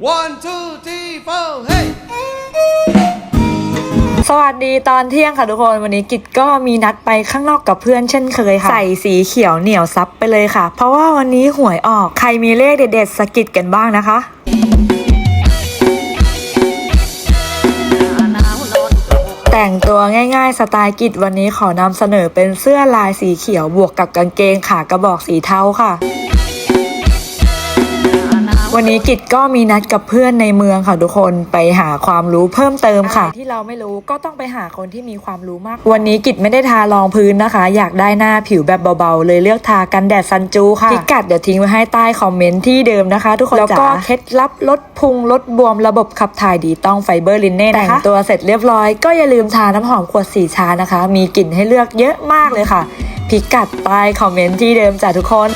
one two three four hey สวัสดีตอนเที่ยงค่ะทุกคนวันนี้กิจก็มีนัดไปข้างนอกกับเพื่อนเช่นเคยค่ะ ใส่สีเขียวเหนียวซับไปเลยค่ะ เพราะว่าวันนี้หวยออกใครมีเลขเด็ดๆสะกิดกันบ้างนะคะแต่งตัวง่ายๆ สไตล์กิจวันนี้ขอนำเสนอเป็นเสื้อลายสีเขียวบวกกับกางเกงขากระบอกสีเทาค่ะ วันนี้กิจก็มีนัดกับเพื่อนในเมืองค่ะทุกคนไปหาความรู้เพิ่มเติมค่ะ ที่เราไม่รู้ก็ต้องไปหาคนที่มีความรู้มาก วันนี้กิจไม่ได้ทารองพื้นนะคะ อยากได้หน้าผิวแบบเบาๆ เลยเลือกทากันแดดซันจูค่ะพิกัดเดี๋ยวทิ้งไว้ให้ใต้คอมเมนต์ที่เดิมนะคะ ทุกคนแล้วก็เคล็ดลับลดพุงลดบวมระบบขับถ่ายดีต้องไฟเบอร์ลินเน่นะคะแต่งตัวเสร็จเรียบร้อย ก็อย่าลืมทาน้ำหอมขวดสีชานะคะ มีกลิ่นให้เลือกเยอะมากเลยค่ะ พิกัดใต้คอมเมนต์ที่เดิมจ้ะทุกคน